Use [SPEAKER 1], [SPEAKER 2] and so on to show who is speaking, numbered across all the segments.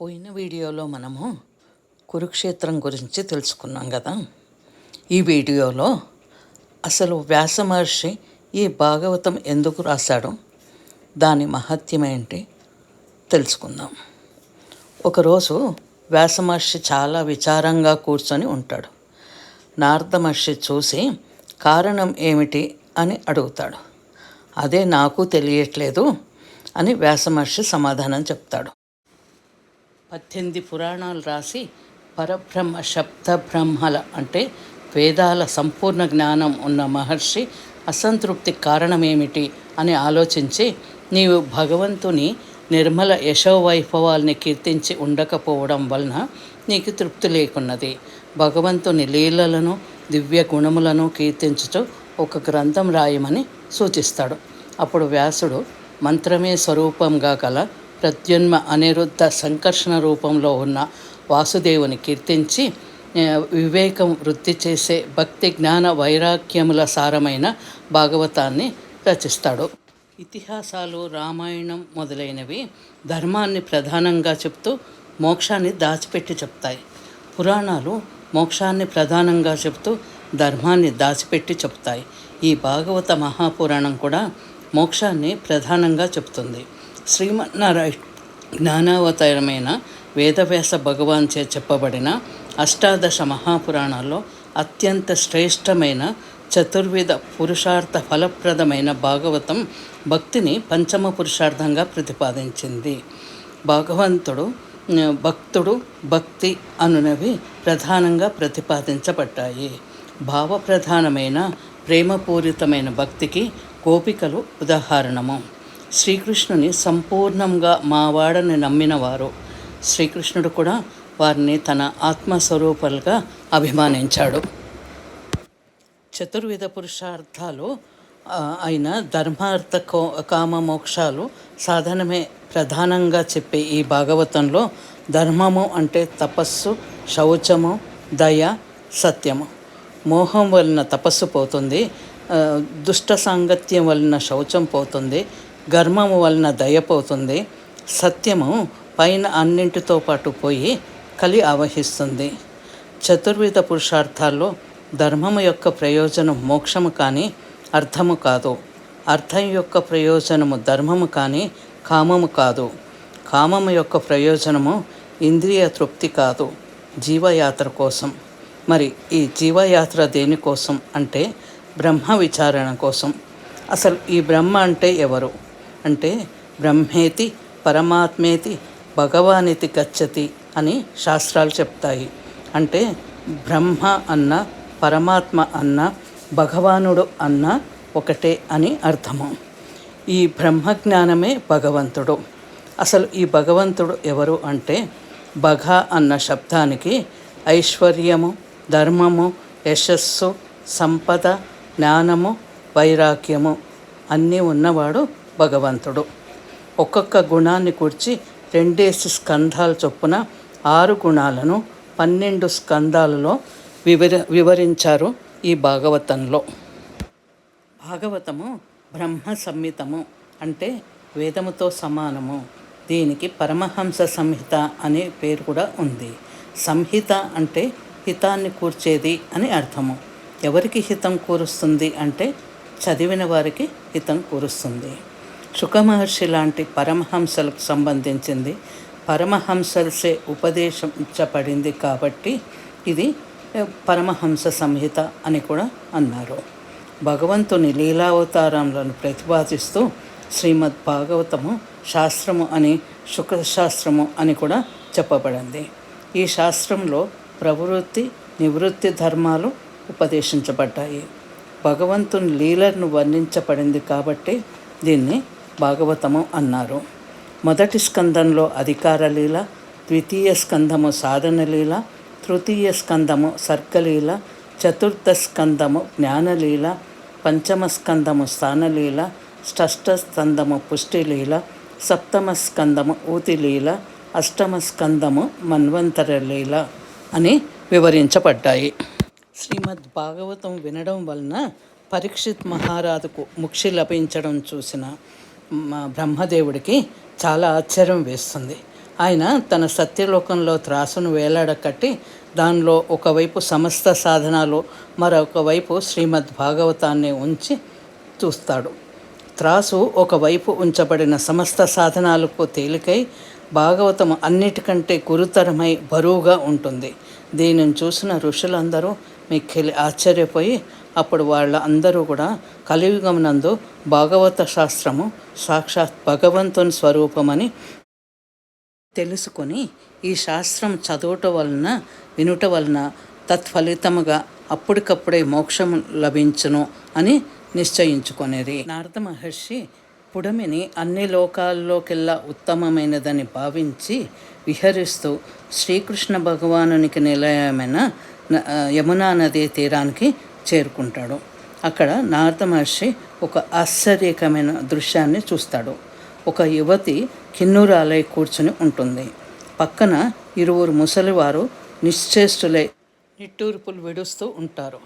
[SPEAKER 1] పోయిన వీడియోలో మనము కురుక్షేత్రం గురించి తెలుసుకున్నాం కదా. ఈ వీడియోలో అసలు వ్యాస మహర్షి ఈ భాగవతం ఎందుకు రాశాడు దాని మహత్యం ఏంటి తెలుసుకుందాం. ఒకరోజు వ్యాస మహర్షి చాలా విచారంగా కూర్చొని ఉంటాడు. నారద మహర్షి చూసి కారణం ఏమిటి? అని అడుగుతాడు. అదే నాకు తెలియట్లేదు అని వ్యాస మహర్షి సమాధానం చెప్తాడు. పద్దెనిమిది పురాణాలు రాసి పరబ్రహ్మ శబ్ద బ్రహ్మల అంటే వేదాల సంపూర్ణ జ్ఞానం ఉన్న మహర్షి అసంతృప్తి కారణమేమిటి అని ఆలోచించి నీవు భగవంతుని నిర్మల యశోవైభవాల్ని కీర్తించి ఉండకపోవడం వలన నీకు తృప్తి లేకున్నది. భగవంతుని లీలలను దివ్య గుణములను కీర్తించుతూ ఒక గ్రంథం రాయమని సూచిస్తాడు. అప్పుడు వ్యాసుడు మంత్రమే స్వరూపంగా గల ప్రద్యున్మ అనిరుద్ధ సంకర్షణ రూపంలో ఉన్న వాసుదేవుని కీర్తించి వివేకం వృద్ధి చేసే భక్తి జ్ఞాన వైరాగ్యముల సారమైన భాగవతాన్ని రచిస్తాడు. ఇతిహాసాలు రామాయణం మొదలైనవి ధర్మాన్ని ప్రధానంగా చెప్తూ మోక్షాన్ని దాచిపెట్టి చెప్తాయి. పురాణాలు మోక్షాన్ని ప్రధానంగా చెప్తూ ధర్మాన్ని దాచిపెట్టి చెప్తాయి. ఈ భాగవత మహాపురాణం కూడా మోక్షాన్ని ప్రధానంగా చెప్తుంది. శ్రీమన్నారాయణ జ్ఞానావతారమైన వేదవ్యాస భగవాన్చే చెప్పబడిన అష్టాదశ మహాపురాణాల్లో అత్యంత శ్రేష్టమైన చతుర్విధ పురుషార్థ ఫలప్రదమైన భాగవతం భక్తిని పంచమ పురుషార్థంగా ప్రతిపాదించింది. భగవంతుడు భక్తుడు భక్తి అనునవి ప్రధానంగా ప్రతిపాదించబడ్డాయి. భావప్రధానమైన ప్రేమపూరితమైన భక్తికి గోపికలు ఉదాహరణము. శ్రీకృష్ణుని సంపూర్ణంగా మావాడని నమ్మినవారు శ్రీకృష్ణుడు కూడా వారిని తన ఆత్మస్వరూపాలుగా అభిమానించాడు. చతుర్విధ పురుషార్థాలు అయిన ధర్మార్థ కో కామ మోక్షాలు సాధనమే ప్రధానంగా చెప్పే ఈ భాగవతంలో ధర్మము అంటే తపస్సు శౌచము దయ సత్యము. మోహం వలన తపస్సు పోతుంది. దుష్ట సాంగత్యం వలన శౌచం పోతుంది గర్మము వలన దయ పోతుంది సత్యము పైన అన్నింటితో పాటు పోయి కలి ఆవహిస్తుంది. చతుర్విధ పురుషార్థాల్లో ధర్మము యొక్క ప్రయోజనం మోక్షము కానీ అర్థము కాదు. అర్థం యొక్క ప్రయోజనము ధర్మము కానీ కామము కాదు. కామము యొక్క ప్రయోజనము ఇంద్రియ తృప్తి కాదు జీవయాత్ర కోసం. మరి ఈ జీవయాత్ర దేనికోసం అంటే బ్రహ్మ విచారణ కోసం. అసలు ఈ బ్రహ్మ అంటే ఎవరు? అంటే బ్రహ్మేతి పరమాత్మేతి భగవానితి గచ్చతి అని శాస్త్రాలు చెప్తాయి. అంటే బ్రహ్మ అన్న పరమాత్మ అన్న భగవానుడు అన్న ఒకటే అని అర్థము. ఈ బ్రహ్మజ్ఞానమే భగవంతుడు. అసలు ఈ భగవంతుడు ఎవరు అంటే భగ అన్న శబ్దానికి ఐశ్వర్యము ధర్మము యశస్సు సంపద జ్ఞానము వైరాగ్యము అన్నీ ఉన్నవాడు భగవంతుడు. ఒక్కొక్క గుణాన్ని కూర్చి రెండేసి స్కంధాల చొప్పున ఆరు గుణాలను పన్నెండు స్కంధాలలో వివర వివరించారు ఈ భాగవతంలో. భాగవతము బ్రహ్మ సంహితము అంటే వేదముతో సమానము. దీనికి పరమహంస సంహిత అనే పేరు కూడా ఉంది. సంహిత అంటే హితాన్ని కూర్చేది అని అర్థము. ఎవరికి హితం కూరుస్తుంది అంటే చదివిన వారికి హితం కూరుస్తుంది. శుకమహర్షి లాంటి పరమహంసలకు సంబంధించింది పరమహంసలసే ఉపదేశించబడింది కాబట్టి ఇది పరమహంస సంహిత అని కూడా అన్నారు. భగవంతుని లీలావతారములను ప్రతిపాదిస్తూ శ్రీమద్ భాగవతము శాస్త్రము అని శుక్రశాస్త్రము అని కూడా చెప్పబడింది. ఈ శాస్త్రంలో ప్రవృత్తి నివృత్తి ధర్మాలు ఉపదేశించబడ్డాయి. భగవంతుని లీలను వర్ణించబడింది కాబట్టి దీన్ని భాగవతము అన్నారు. మొదటి స్కందంలో అధికార లీల ద్వితీయ స్కందము సాధన లీల తృతీయ స్కందము సర్గలీల చతుర్థ స్కందము జ్ఞానలీల పంచమ స్కందము స్థానలీల షష్ఠ స్కందము పుష్టిలీల సప్తమ స్కందము ఊతిలీల అష్టమ స్కందము మన్వంతర లీల అని వివరించబడ్డాయి. శ్రీమద్ భాగవతం వినడం వలన పరీక్షిత్ మహారాజుకు ముక్షి లభించడం చూసిన బ్రహ్మదేవుడికి చాలా ఆశ్చర్యం వేస్తుంది. ఆయన తన సత్యలోకంలో త్రాసును వేలాడకట్టి దానిలో ఒకవైపు సమస్త సాధనాలు మరొక వైపు శ్రీమద్ భాగవతాన్ని ఉంచి చూస్తాడు. త్రాసు ఒకవైపు ఉంచబడిన సమస్త సాధనాలకు తేలికై భాగవతం అన్నిటికంటే గురుతరమై బరువుగా ఉంటుంది. దీనిని చూసిన ఋషులందరూ మిక్కిలి ఆశ్చర్యపోయి అప్పుడు వాళ్ళ అందరూ కూడా కలియుగమునందు భాగవత శాస్త్రము సాక్షాత్ భగవంతుని స్వరూపమని తెలుసుకొని ఈ శాస్త్రం చదువుట వలన వినుట వలన తత్ఫలితముగా అప్పటికప్పుడే మోక్షం లభించును అని నిశ్చయించుకొనేది. నారద మహర్షి పుడమిని అన్ని లోకాల్లోకెల్లా ఉత్తమమైనదని భావించి విహరిస్తూ శ్రీకృష్ణ భగవానునికి నిలయమైన యమునా నదీ తీరానికి చేరుకుంటాడు. అక్కడ నారద మహర్షి ఒక ఆశ్చర్యకరమైన దృశ్యాన్ని చూస్తాడు. ఒక యువతి కిన్నూరాలై కూర్చుని ఉంటుంది. పక్కన ఇరువురు ముసలివారు నిశ్చేష్టులై నిట్టూర్పులు విడుస్తూ ఉంటారు.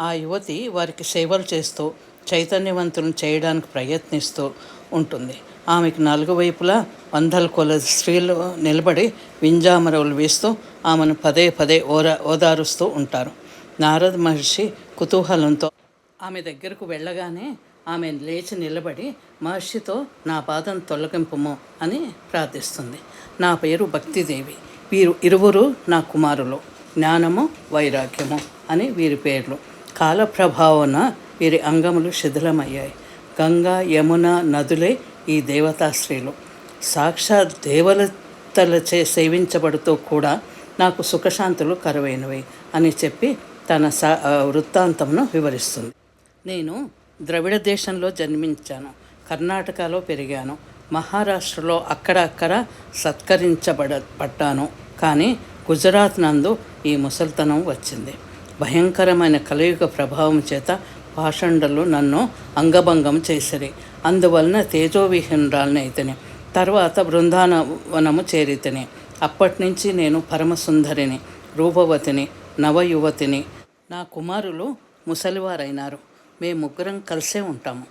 [SPEAKER 1] ఆ యువతి వారికి సేవలు చేస్తూ చైతన్యవంతులను చేయడానికి ప్రయత్నిస్తూ ఉంటుంది. ఆమెకు నాలుగు వైపులా వందల కొలది స్త్రీలు నిలబడి వింజామరవులు వేస్తూ ఆమెను పదే పదే ఓర ఓదారుస్తూ ఉంటారు. నారద మహర్షి కుతూహలంతో ఆమె దగ్గరకు వెళ్ళగానే ఆమె లేచి నిలబడి మహర్షితో నా పాదం తొలగింపుము అని ప్రార్థిస్తుంది. నా పేరు భక్తిదేవి. వీరు ఇరువురు నా కుమారులు. జ్ఞానము వైరాగ్యము అని వీరి పేర్లు. కాల ప్రభావన వీరి అంగములు శిథిలమయ్యాయి. గంగా యమున నదులే ఈ దేవతా స్త్రీలు. సాక్షాత్ దేవతలచే సేవించబడుతూ కూడా నాకు సుఖశాంతులు కరువైనవి అని చెప్పి తన సా వృత్తాంతంను వృత్తాంతమును వివరిస్తుంది. నేను ద్రవిడ దేశంలో జన్మించాను. కర్ణాటకలో పెరిగాను. మహారాష్ట్రలో అక్కడక్కడ సత్కరించబడ పడ్డాను. కానీ గుజరాత్ నందు ఈ ముసల్తనం వచ్చింది. భయంకరమైన కలయుగ ప్రభావం చేత పాషండలు నన్ను అంగభంగం చేసిరి. అందువలన తేజోవిహీనరాలని తర్వాత బృందావనము చేరితని. అప్పటి నుంచి నేను పరమసుందరిని రూపవతిని నవయువతిని. నా కుమారులు ముసలివారైనారు. మేము ముగ్గురం కలిసే ఉంటాము.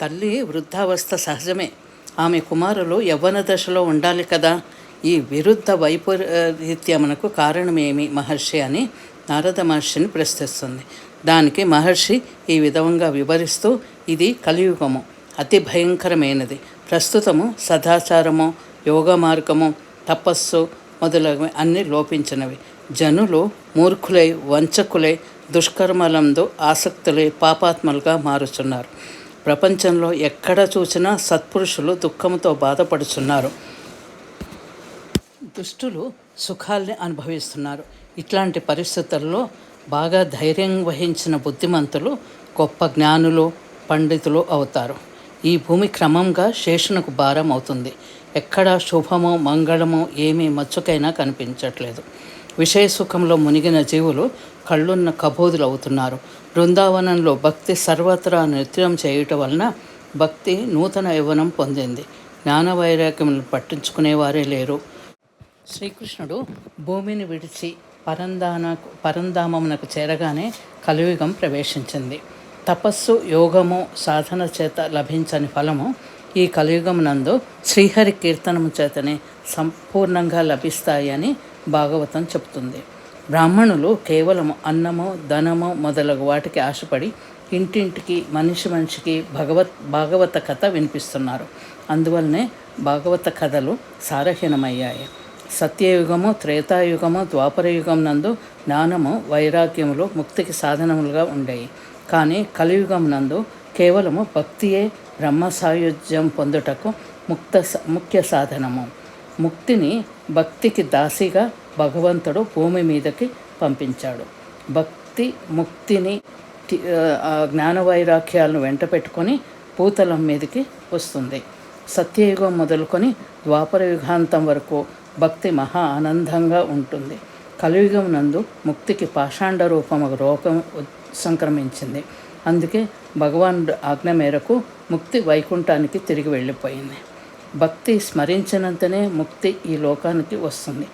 [SPEAKER 1] తల్లి వృద్ధావస్థ సహజమే. ఆమె కుమారులు యవ్వన దశలో ఉండాలి కదా. ఈ విరుద్ధ వైపరీత్యమునకు కారణమేమి మహర్షి అని నారద మహర్షిని ప్రశ్నిస్తుంది. దానికి మహర్షి ఈ విధంగా వివరిస్తూ ఇది కలియుగము అతి భయంకరమైనది. ప్రస్తుతము సదాచారము యోగ మార్గము తపస్సు మొదలగు అన్నీ లోపించినవి. జనులు మూర్ఖులై వంచకులై దుష్కర్మలందు ఆసక్తులై పాపాత్మలుగా మారుచున్నారు. ప్రపంచంలో ఎక్కడ చూసినా సత్పురుషులు దుఃఖంతో బాధపడుచున్నారు. దుష్టులు సుఖాల్ని అనుభవిస్తున్నారు. ఇట్లాంటి పరిస్థితుల్లో బాగా ధైర్యం వహించిన బుద్ధిమంతులు గొప్ప జ్ఞానులు పండితులు అవుతారు. ఈ భూమి క్రమంగా శేషునకు భారం అవుతుంది. ఎక్కడ శుభమో మంగళమో ఏమీ మచ్చుకైనా కనిపించట్లేదు. విషయ సుఖంలో మునిగిన జీవులు కళ్ళున్న కబోదులు అవుతున్నారు బృందావనంలో భక్తి సర్వత్రా నృత్యం చేయటం వలన భక్తి నూతన యవ్వనం పొందింది. జ్ఞాన వైరాగ్యములను పట్టించుకునేవారే లేరు. శ్రీకృష్ణుడు భూమిని విడిచి పరంధాన పరంధామమునకు చేరగానే కలియుగం ప్రవేశించింది. తపస్సు యోగము సాధన చేత లభించని ఫలము ఈ కలియుగమునందు శ్రీహరి కీర్తనము చేతనే సంపూర్ణంగా లభిస్తాయని భాగవతం చెబుతుంది. బ్రాహ్మణులు కేవలం అన్నము ధనము మొదలగు వాటికి ఆశపడి ఇంటింటికి మనిషి మనిషికి భగవత్ భాగవత కథ వినిపిస్తున్నారు. అందువల్లనే భాగవత కథలు సారహీనమయ్యాయి. సత్యయుగము త్రేతాయుగము ద్వాపరయుగం నందు జ్ఞానము వైరాగ్యములు ముక్తికి సాధనములుగా ఉండేవి కానీ కలియుగం నందు కేవలము భక్తియే బ్రహ్మ సాయుధ్యం పొందుటకు ముక్త ముఖ్య సాధనము. ముక్తిని భక్తికి దాసిగా భగవంతుడు భూమి మీదకి పంపించాడు. భక్తి ముక్తిని తి- జ్ఞాన వైరాగ్యాలను వెంట పెట్టుకొని భూతలం మీదకి వస్తుంది. సత్యయుగం మొదలుకొని ద్వాపర యుగాంతం వరకు భక్తి మహా ఆనందంగా ఉంటుంది. కలియుగం నందు ముక్తికి పాషాండ రూపం ఒక రోగం సంక్రమించింది. అందుకే భగవాన్ ఆజ్ఞ మేరకు ముక్తి వైకుంఠానికి తిరిగి వెళ్ళిపోయింది. భక్తి స్మరించినంతనే ముక్తి ఈ లోకానికి వస్తుంది.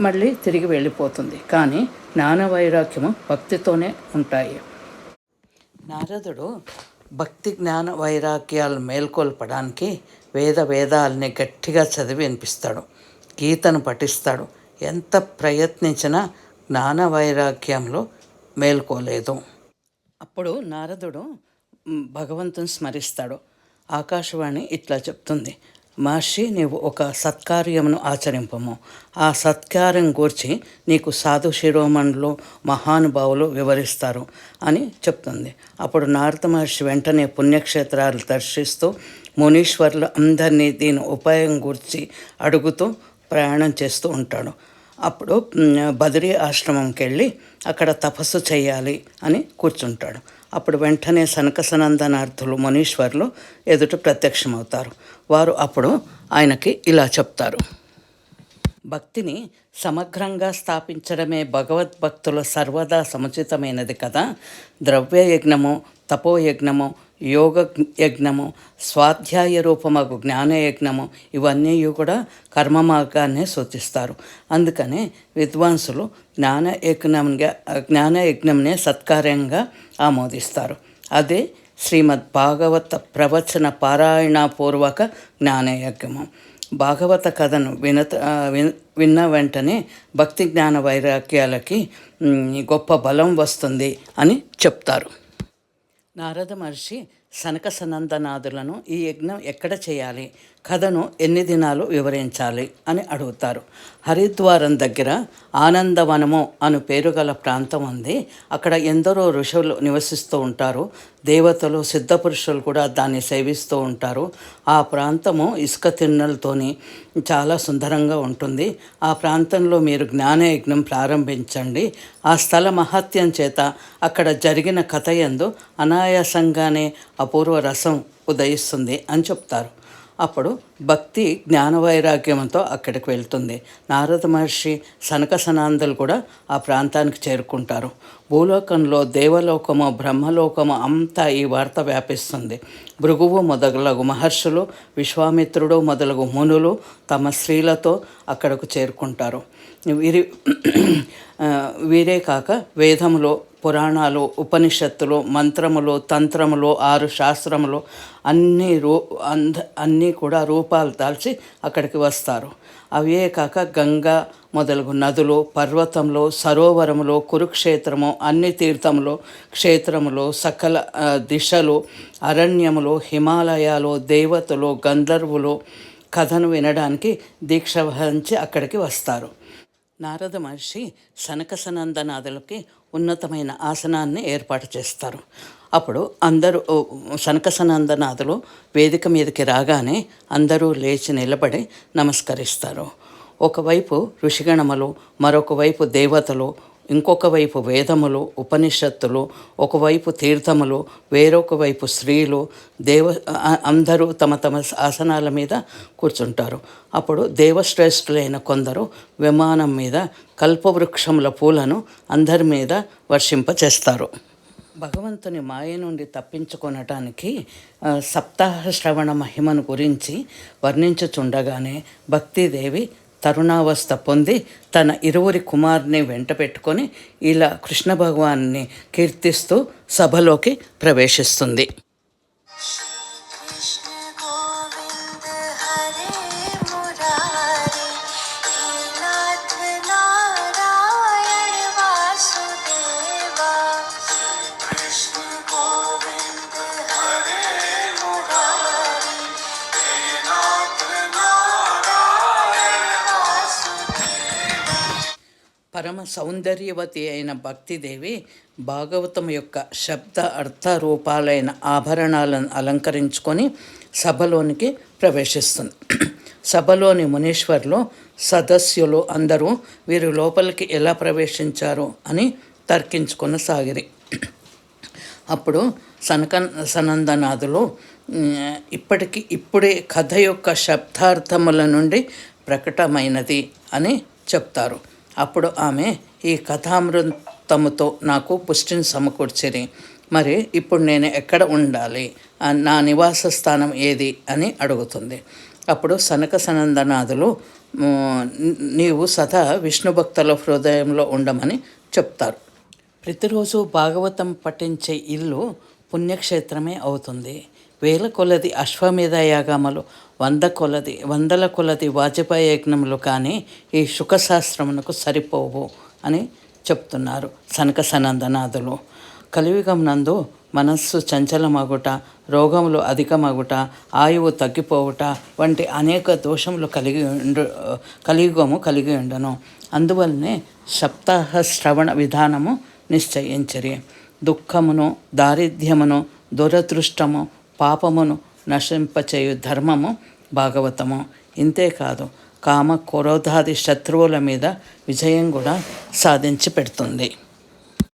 [SPEAKER 1] మళ్ళీ తిరిగి వెళ్ళిపోతుంది. కానీ జ్ఞాన వైరాగ్యము భక్తితోనే ఉంటాయి. నారదుడు భక్తి జ్ఞాన వైరాగ్యాలు మేల్కొల్పడానికి వేద వేదాలని గట్టిగా చదివి వినిపిస్తాడు. గీతను పఠిస్తాడు. ఎంత ప్రయత్నించినా జ్ఞాన వైరాగ్యంలో మేల్కోలేదు. అప్పుడు నారదుడు భగవంతుని స్మరిస్తాడు. ఆకాశవాణి ఇట్లా చెప్తుంది. మహర్షి నీవు ఒక సత్కార్యమును ఆచరింపము. ఆ సత్కార్యం గూర్చి నీకు సాధు శిరోమణులు మహానుభావులు వివరిస్తారు అని చెప్తుంది. అప్పుడు నారద మహర్షి వెంటనే పుణ్యక్షేత్రాలు దర్శిస్తూ మునీశ్వరులు అందరినీ దీని ఉపాయం గురించి అడుగుతూ ప్రయాణం చేస్తూ ఉంటాడు. అప్పుడు మ్, ఆశ్రమంకి వెళ్ళి అక్కడ తపస్సు చేయాలి అని కూర్చుంటాడు. అప్పుడు వెంటనే సనకసనందనార్థులు మునీశ్వర్లు ఎదుట ప్రత్యక్షమవుతారు. వారు అప్పుడు ఆయనకి ఇలా చెప్తారు. భక్తిని సమగ్రంగా స్థాపించడమే భగవద్భక్తుల సర్వదా సముచితమైనది కదా. ద్రవ్య యజ్ఞము తపోయజ్ఞము యోగ యజ్ఞము స్వాధ్యాయ రూపమగు జ్ఞానయజ్ఞము ఇవన్నీ కూడా కర్మ మార్గాన్నే సూచిస్తారు. అందుకనే విద్వాంసులు జ్ఞాన యజ్ఞంగా జ్ఞాన యజ్ఞంనే సత్కార్యంగా ఆమోదిస్తారు. అదే శ్రీమద్ భాగవత ప్రవచన పారాయణపూర్వక జ్ఞానయజ్ఞము. భాగవత కథను వినత విన్- విన్న వెంటనే భక్తి జ్ఞాన వైరాగ్యాలకి గొప్ప బలం వస్తుంది అని చెప్తారు. నారద మహర్షి సనక సనందనాథులను ఈ యజ్ఞం ఎక్కడ చేయాలి? కథను ఎన్ని దినాలు వివరించాలి అని అడుగుతారు. హరిద్వారం దగ్గర ఆనందవనము అను పేరు గల ప్రాంతం ఉంది. అక్కడ ఎందరో ఋషులు నివసిస్తూ ఉంటారు. దేవతలు సిద్ధపురుషులు కూడా దాన్ని సేవిస్తూ ఉంటారు. ఆ ప్రాంతము ఇసుక తిన్నెలతోని చాలా సుందరంగా ఉంటుంది. ఆ ప్రాంతంలో మీరు జ్ఞానయజ్ఞం ప్రారంభించండి. ఆ స్థల మహత్యం చేత అక్కడ జరిగిన కథ ఎందు అనాయాసంగానే అపూర్వ రసం ఉదయిస్తుంది అని చెప్తారు. అప్పుడు భక్తి జ్ఞానవైరాగ్యంతో అక్కడికి వెళ్తుంది. నారద మహర్షి సనక సనాందలు కూడా ఆ ప్రాంతానికి చేరుకుంటారు. భూలోకంలో దేవలోకము బ్రహ్మలోకము అంతా ఈ వార్త వ్యాపిస్తుంది. భృగువు మొదలగు మహర్షులు విశ్వామిత్రుడు మొదలగు మునులు తమ స్త్రీలతో అక్కడకు చేరుకుంటారు. వీరి వీరే కాక వేదములు పురాణాలు ఉపనిషత్తులు మంత్రములు తంత్రములు ఆరు శాస్త్రములు అన్ని రూ అంద అన్నీ కూడా రూపాలు దాల్చి అక్కడికి వస్తారు. అవే కాక గంగా మొదలగు నదులు పర్వతంలో సరోవరములో కురుక్షేత్రము అన్ని తీర్థములు క్షేత్రములు సకల దిశలు అరణ్యములు హిమాలయాలు దేవతలు గంధర్వులు కథను వినడానికి దీక్ష వహించి అక్కడికి వస్తారు. నారద మహర్షి సనక సనందనాథులకి ఉన్నతమైన ఆసనాన్ని ఏర్పాటు చేస్తారు. అప్పుడు అందరూ శనకసనందనాథులు వేదిక మీదకి రాగానే అందరూ లేచి నిలబడి నమస్కరిస్తారు. ఒకవైపు ఋషిగణములు మరొక వైపు దేవతలు ఇంకొక వైపు వేదములు ఉపనిషత్తులు ఒకవైపు తీర్థములు వేరొక వైపు స్త్రీలు దేవ అందరూ తమ తమ ఆసనాల మీద కూర్చుంటారు. అప్పుడు దేవశ్రేష్ఠులైన కొందరు విమానం మీద కల్పవృక్షముల పూలను అందరి మీద వర్షింపచేస్తారు. భగవంతుని మాయ నుండి తప్పించుకొనటానికి సప్తాహ శ్రవణ మహిమను గురించి వర్ణించుచుండగానే భక్తిదేవి తరుణావస్థ పొంది తన ఇరువురి కుమార్ని వెంట పెట్టుకొని ఇలా కృష్ణ భగవాన్ని కీర్తిస్తూ సభలోకి ప్రవేశిస్తుంది. పరమ సౌందర్యవతి అయిన భక్తిదేవి భాగవతం యొక్క శబ్ద అర్థ రూపాలైన ఆభరణాలను అలంకరించుకొని సభలోనికి ప్రవేశిస్తుంది. సభలోని మునీశ్వర్లు సదస్యులు అందరూ వీరు లోపలికి ఎలా ప్రవేశించారు అని తర్కించుకున్న సాగిరి. అప్పుడు సనక సనందనాథులు ఇప్పటికి ఇప్పుడే కథ యొక్క శబ్దార్థముల నుండి ప్రకటమైనది అని చెప్తారు. అప్పుడు ఆమె ఈ కథామృతముతో నాకు పుష్టిని సమకూర్చిరి. మరి ఇప్పుడు నేను ఎక్కడ ఉండాలి? నా నివాస స్థానం ఏది? అని అడుగుతుంది. అప్పుడు సనక సనందనాథులు నీవు సదా విష్ణు భక్తుల హృదయంలో ఉండమని చెప్తారు. ప్రతిరోజు భాగవతం పఠించే ఇల్లు పుణ్యక్షేత్రమే అవుతుంది. వేల కొలది అశ్వమేధ యాగములు వంద కొలది వందల కొలది వాజపేయ యజ్ఞములు కానీ ఈ శుకశాస్త్రమునకు సరిపోవు అని చెప్తున్నారు సనక సనందనాథులు. కలియుగం నందు మనస్సు చంచలమగుట రోగములు అధికమగుట ఆయువు తగ్గిపోవుట వంటి అనేక దోషములు కలిగి ఉండు కలియుగము కలిగి ఉండను. అందువల్లనే సప్తాహ శ్రవణ విధానము నిశ్చయించరి. దుఃఖమును దారిద్ర్యమును దురదృష్టము పాపమును నశింపచేయు ధర్మము భాగవతము. ఇంతేకాదు కామ క్రోధాది శత్రువుల మీద విజయం కూడా సాధించి పెడుతుంది.